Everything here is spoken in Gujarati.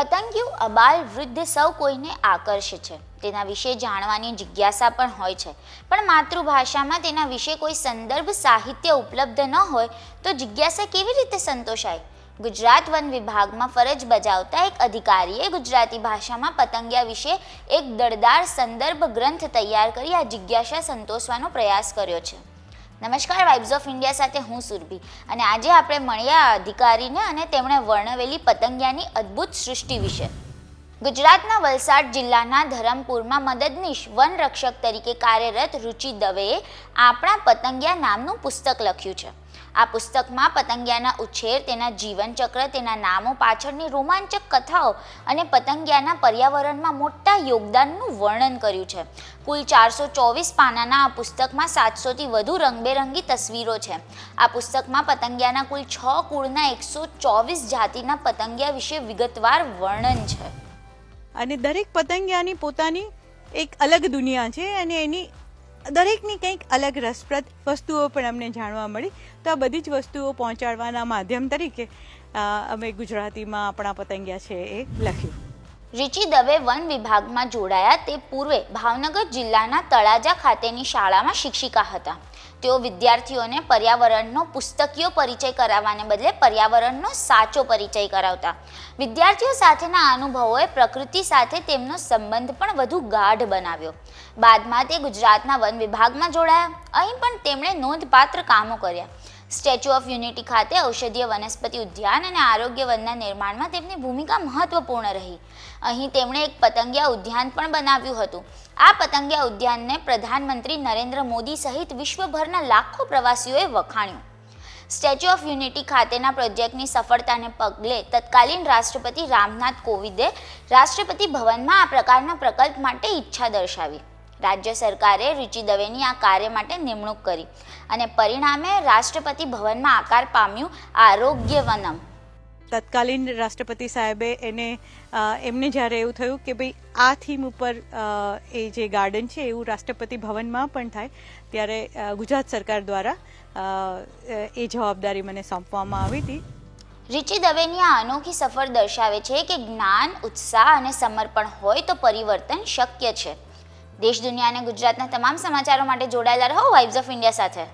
પતંગિયું અબાલ વૃદ્ધ સૌ કોઈને આકર્ષે છે. તેના વિશે જાણવાની જિજ્ઞાસા પણ હોય છે. પણ માતૃભાષામાં તેના વિશે કોઈ સંદર્ભ સાહિત્ય ઉપલબ્ધ ન હોય તો જિજ્ઞાસા કેવી રીતે સંતોષાય? ગુજરાત વન વિભાગમાં ફરજ બજાવતા એક અધિકારીએ ગુજરાતી ભાષામાં પતંગિયા વિશે એક દળદાર સંદર્ભ ગ્રંથ તૈયાર કરી આ જિજ્ઞાસા સંતોષવાનો પ્રયાસ કર્યો છે. નમસ્કાર વાઇબ્સ ઓફ ઇન્ડિયા સાથે હું સુરભી. અને આજે આપણે મળ્યા અધિકારીને અને તેમણે વર્ણવેલી પતંગિયાની અદ્ભુત સૃષ્ટિ વિશે. ગુજરાતના વલસાડ જિલ્લાના ધરમપુરમાં મદદનીશ વન રક્ષક તરીકે કાર્યરત રુચિ દવેએ આપણા પતંગિયા નામનું પુસ્તક લખ્યું છે. આ પુસ્તકમાં પતંગિયાના ઉછેર, તેના જીવનચક્ર, તેના નામો, પાછળની રોમાંચક કથાઓ અને પતંગિયાના પર્યાવરણમાં મોટા યોગદાનનું વર્ણન કર્યું છે. કુલ ચારસો ચોવીસ પાનાના આ પુસ્તકમાં સાતસોથી વધુ રંગબેરંગી તસવીરો છે. આ પુસ્તકમાં પતંગિયાના કુલ છ કુળના એકસો ચોવીસ જાતિના પતંગિયા વિશે વિગતવાર વર્ણન છે. અને દરેક પતંગિયાની પોતાની એક અલગ દુનિયા છે અને એની દરેકની કંઈક અલગ રસપ્રદ વસ્તુઓ પણ અમને જાણવા મળી. તો આ બધી જ વસ્તુઓ પહોંચાડવાના માધ્યમ તરીકે અમે ગુજરાતીમાં આપણા પતંગિયા છે એ લખ્યું. રિચી દવે વન વિભાગમાં જોડાયા તે પૂર્વે ભાવનગર જિલ્લાના તળાજા ખાતેની શાળામાં શિક્ષિકા હતા. તેઓ વિદ્યાર્થીઓને પર્યાવરણનો પુસ્તકીય પરિચય કરાવવાને બદલે પર્યાવરણનો સાચો પરિચય કરાવતા. વિદ્યાર્થીઓ સાથેના અનુભવોએ પ્રકૃતિ સાથે તેમનો સંબંધ પણ વધુ ગાઢ બનાવ્યો. બાદમાં તે ગુજરાતના વન વિભાગમાં જોડાયા. અહીં પણ તેમણે નોંધપાત્ર કામો કર્યા. સ્ટેચ્યુ ઓફ યુનિટી ખાતે ઔષધીય વનસ્પતિ ઉદ્યાન અને આરોગ્ય વનના નિર્માણમાં તેમની ભૂમિકા મહત્વપૂર્ણ રહી. અહીં તેમણે એક પતંગિયા ઉદ્યાન પણ બનાવ્યું હતું. આ પતંગિયા ઉદ્યાનને પ્રધાનમંત્રી નરેન્દ્ર મોદી સહિત વિશ્વભરના લાખો પ્રવાસીઓએ વખાણ્યું. સ્ટેચ્યુ ઓફ યુનિટી ખાતેના પ્રોજેક્ટની સફળતાને પગલે તત્કાલીન રાષ્ટ્રપતિ રામનાથ કોવિંદે રાષ્ટ્રપતિ ભવનમાં આ પ્રકારના પ્રકલ્પ માટે ઈચ્છા દર્શાવી. રાજ્ય સરકારે રુચિ દવેની આ કાર્ય માટે નિમણૂક કરી અને પરિણામે રાષ્ટ્રપતિ ભવનમાં આકાર પામ્યું આરોગ્ય વનમ તત્કાલીન રાષ્ટ્રપતિ સાહેબે એને એમને જ્યારે એવું થયું કે ભાઈ આ થીમ ઉપર એ જે ગાર્ડન છે એવું રાષ્ટ્રપતિ ભવનમાં પણ થાય ત્યારે ગુજરાત સરકાર દ્વારા એ જવાબદારી મને સોંપવામાં આવી હતી. રિચિ દવેની આ અનોખી સફર દર્શાવે છે કે જ્ઞાન ઉત્સાહ અને સમર્પણ હોય તો પરિવર્તન શક્ય છે. દેશ દુનિયા અને ગુજરાતના તમામ સમાચારો માટે જોડાયેલા રહો વાઇબ્સ ઓફ ઇન્ડિયા સાથે.